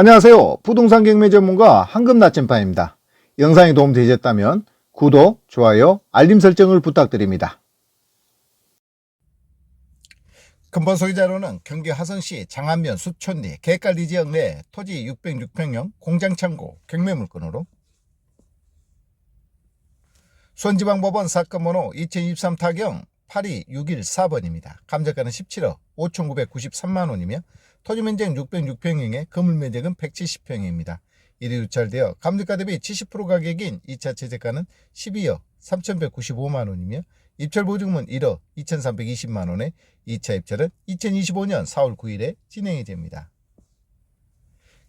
안녕하세요. 부동산 경매 전문가 황금 나침반입니다. 영상이 도움되셨다면 구독, 좋아요, 알림 설정을 부탁드립니다. 근본 소유자로는 경기 화성시 장안면 수촌리 개깔리 지역 내 토지 606평형 공장 창고 경매 물건으로 수원지방법원 사건 번호 2023 타경 82614번입니다. 감정가는 17억 5,993만 원이며 토지 면적 606평형에 건물 면적은 170평입니다. 이리 유찰되어 감정가 대비 70% 가격인 2차 최저가는 12억 3,195만 원이며 입찰 보증금은 1억 2,320만 원에 2차 입찰은 2025년 4월 9일에 진행이 됩니다.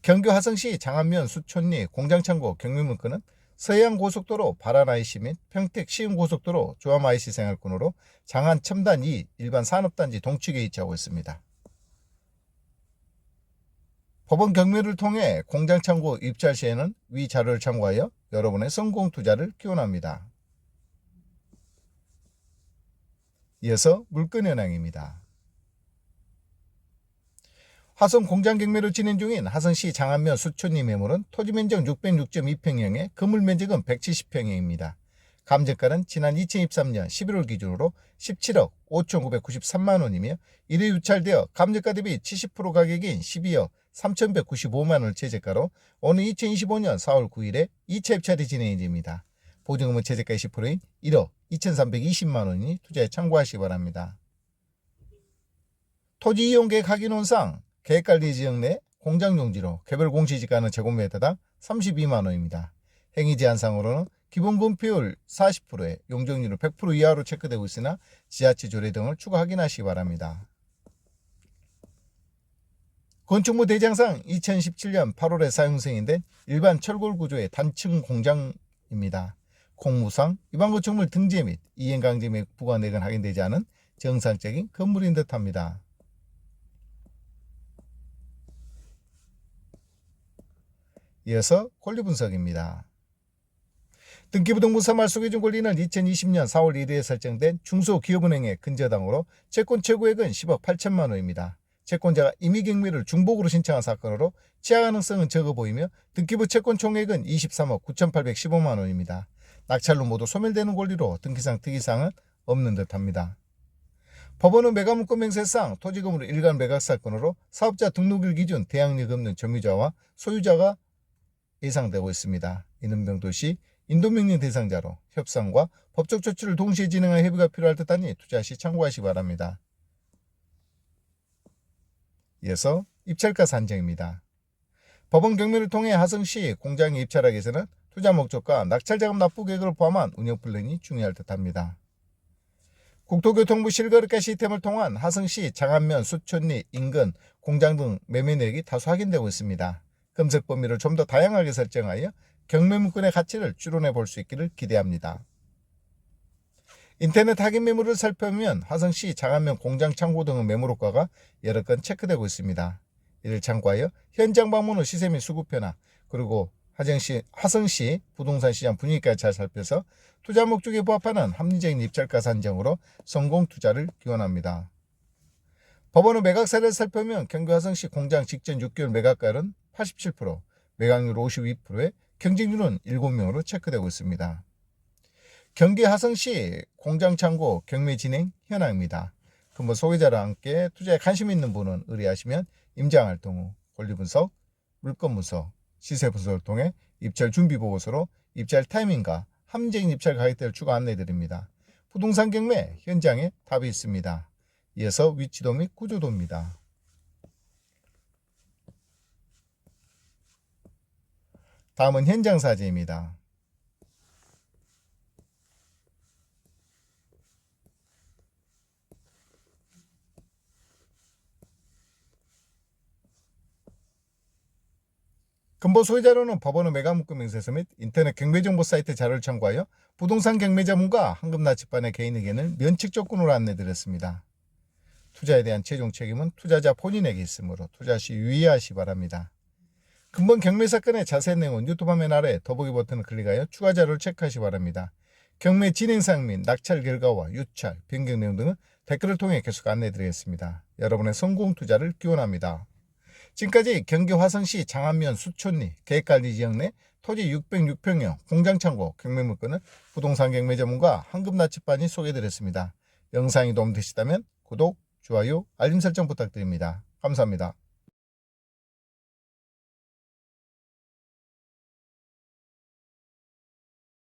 경기 화성시 장안면 수촌리 공장창고 경매물건은 서해안 고속도로 IC 및 평택 시흥 고속도로 조암 IC 생활권으로 장안 첨단 2 일반 산업단지 동측에 위치하고 있습니다. 법원 경매를 통해 공장 창고 입찰 시에는 위 자료를 참고하여 여러분의 성공 투자를 기원합니다. 이어서 물건 현황입니다. 화성 공장 경매로 진행 중인 화성시 장안면 수촌리 매물은 토지 면적 606.2평형에 건물 면적은 170평형입니다. 감정가는 지난 2023년 11월 기준으로 17억 5,993만 원이며 이래 유찰되어 감정가 대비 70% 가격인 12억 3,195만 원을 최저가로 오는 2025년 4월 9일에 2차 입찰이 진행이 됩니다. 보증금은 최저가 20%인 1억 2,320만 원이니 투자에 참고하시기 바랍니다. 토지 이용 계획 확인원상 계획관리 지역 내 공장 용지로 개별 공시지가는 제곱미터당 32만 원입니다. 행위 제한상으로는 기본 분표율 40%에 용적률은 100% 이하로 체크되고 있으나 지하체 조례 등을 추가 확인하시기 바랍니다. 건축물 대장상 2017년 8월에 사용 승인된 일반 철골 구조의 단층 공장입니다. 공무상 일반 건축물 등재 및 이행강제 및 부과내건 확인되지 않은 정상적인 건물인 듯합니다. 이어서 권리 분석입니다. 등기부등본사 말소기준 권리는 2020년 4월 1일에 설정된 중소기업은행의 근저당으로 채권 최고액은 10억 8천만 원입니다. 채권자가 임의경매를 중복으로 신청한 사건으로 취하 가능성은 적어 보이며 등기부 채권 총액은 23억 9,815만 원입니다. 낙찰로 모두 소멸되는 권리로 등기상 특이사항은 없는 듯합니다. 법원은 매각물권 맹세상 토지금으로 일간 매각 사건으로 사업자 등록일 기준 대항력 없는 점유자와 소유자가 예상되고 있습니다. 이는 병도시 인도명령 대상자로 협상과 법적 조치를 동시에 진행할 협의가 필요할 듯하니 투자 시 참고하시기 바랍니다. 이어서 입찰가 산정입니다. 법원 경매를 통해 하성시 공장에 입찰하기 위해서는 투자 목적과 낙찰자금 납부 계획을 포함한 운영 플랜이 중요할 듯합니다. 국토교통부 실거래가 시스템을 통한 하성시 장안면 수촌리 인근 공장 등 매매 내역이 다수 확인되고 있습니다. 검색 범위를 좀 더 다양하게 설정하여 경매물건의 가치를 추론해 볼 수 있기를 기대합니다. 인터넷 확인 매물을 살펴보면 화성시 장안면 공장 창고 등의 매물 효과가 여러 건 체크되고 있습니다. 이를 참고하여 현장 방문 후 시세 및 수급 변화 그리고 화정시, 화성시 부동산 시장 분위기까지 잘 살펴서 투자 목적에 부합하는 합리적인 입찰가 산정으로 성공 투자를 기원합니다. 법원의 매각사를 살펴보면 경기 화성시 공장 직전 6개월 매각가율은 87%, 매각률 52%에 경쟁률은 7명으로 체크되고 있습니다. 경기 하성시 공장 창고 경매 진행 현황입니다. 근본 소개자와 함께 투자에 관심 있는 분은 의뢰하시면 임장 활동 후 권리 분석, 물건 분석, 시세 분석을 통해 입찰 준비 보고서로 입찰 타이밍과 합리적인 입찰 가격대를 추가 안내해 드립니다. 부동산 경매 현장에 답이 있습니다. 이어서 위치도 및 구조도입니다. 다음은 현장 사진입니다. 근본 소유자로는 법원의 매각문구 명세서 및 인터넷 경매정보 사이트 자료를 참고하여 부동산 경매 자문과 황금 나치반의 개인 의견을 면책 조건으로 안내드렸습니다. 투자에 대한 최종 책임은 투자자 본인에게 있으므로 투자 시 유의하시 기 바랍니다. 금번 경매 사건의 자세한 내용은 유튜브 화면 아래 더보기 버튼을 클릭하여 추가 자료를 체크하시기 바랍니다. 경매 진행사항 및 낙찰 결과와 유찰, 변경 내용 등은 댓글을 통해 계속 안내해 드리겠습니다. 여러분의 성공 투자를 기원합니다. 지금까지 경기 화성시 장안면 수촌리 계획관리지역 내 토지 606평형 공장창고 경매 물건을 부동산 경매 전문가 황금나치반이 소개해 드렸습니다. 영상이 도움되시다면 구독, 좋아요, 알림 설정 부탁드립니다. 감사합니다.